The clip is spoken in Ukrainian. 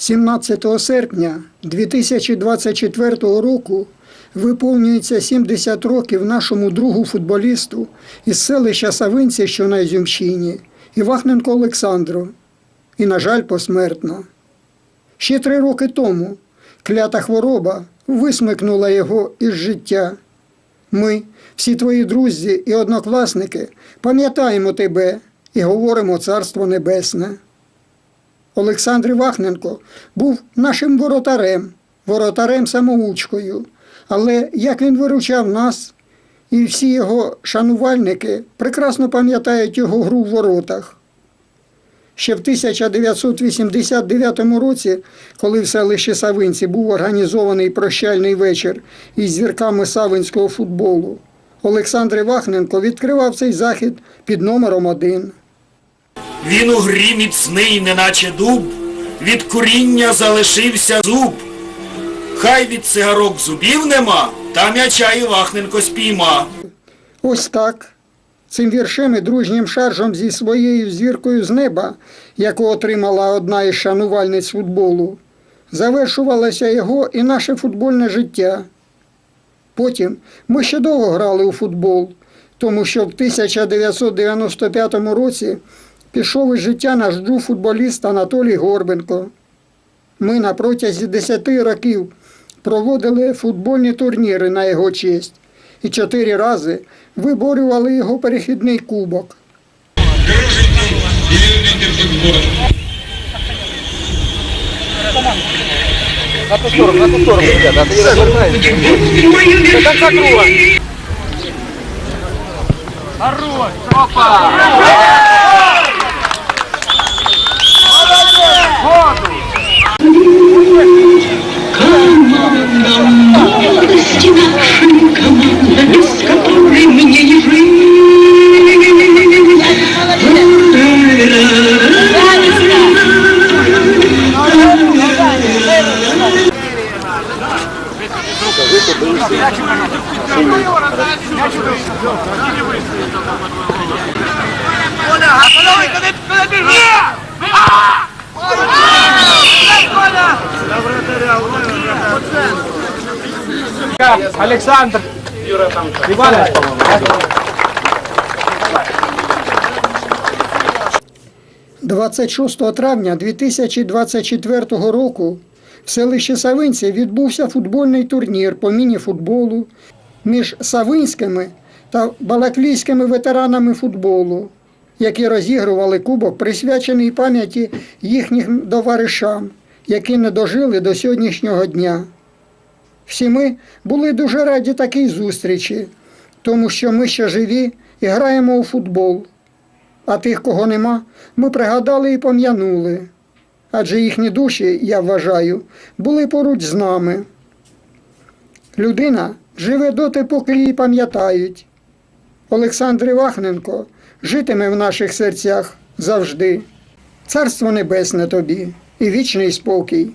17 серпня 2024 року виповнюється 70 років нашому другу футболісту із селища Савинці, що на Ізюмщині, Івахненко Олександру. І, на жаль, посмертно. Ще три роки тому клята хвороба висмикнула його із життя. Ми, всі твої друзі і однокласники, пам'ятаємо тебе і говоримо Царство Небесне. Олександр Вахненко був нашим воротарем, воротарем самоучкою. Але як він виручав нас, і всі його шанувальники прекрасно пам'ятають його гру в воротах. Ще в 1989 році, коли в селищі Савинці був організований прощальний вечір із зірками савинського футболу, Олександр Вахненко відкривав цей захід під номером один. Він у грі міцний, неначе дуб, від куріння залишився зуб. Хай від цигарок зубів нема, та м'яча Івахненко спійма. Ось так. Цим віршем і дружнім шаржем зі своєю зіркою з неба, яку отримала одна із шанувальниць футболу, завершувалося його і наше футбольне життя. Потім ми ще довго грали у футбол, тому що в 1995 році пішов із життя наш друг футболіст Анатолій Горбенко. Ми на протязі 10 років проводили футбольні турніри на його честь і чотири рази виборювали його перехідний кубок. На ту сторону, на ту сторону, ребята, ты не развернайся. До конца. Хорош! Опа! Александр Иванович, по-моему. 26 травня 2024 року в селищі Савинці відбувся футбольний турнір по міні-футболу між савинськими та балаклійськими ветеранами футболу, які розігрували кубок, присвячений пам'яті їхнім товаришам, які не дожили до сьогоднішнього дня. Всі ми були дуже раді такій зустрічі, тому що ми ще живі і граємо у футбол. А тих, кого нема, ми пригадали і пом'янули. Адже їхні душі, я вважаю, були поруч з нами. Людина живе доти, поки її пам'ятають. Олександр Івахненко житиме в наших серцях завжди. Царство небесне тобі і вічний спокій.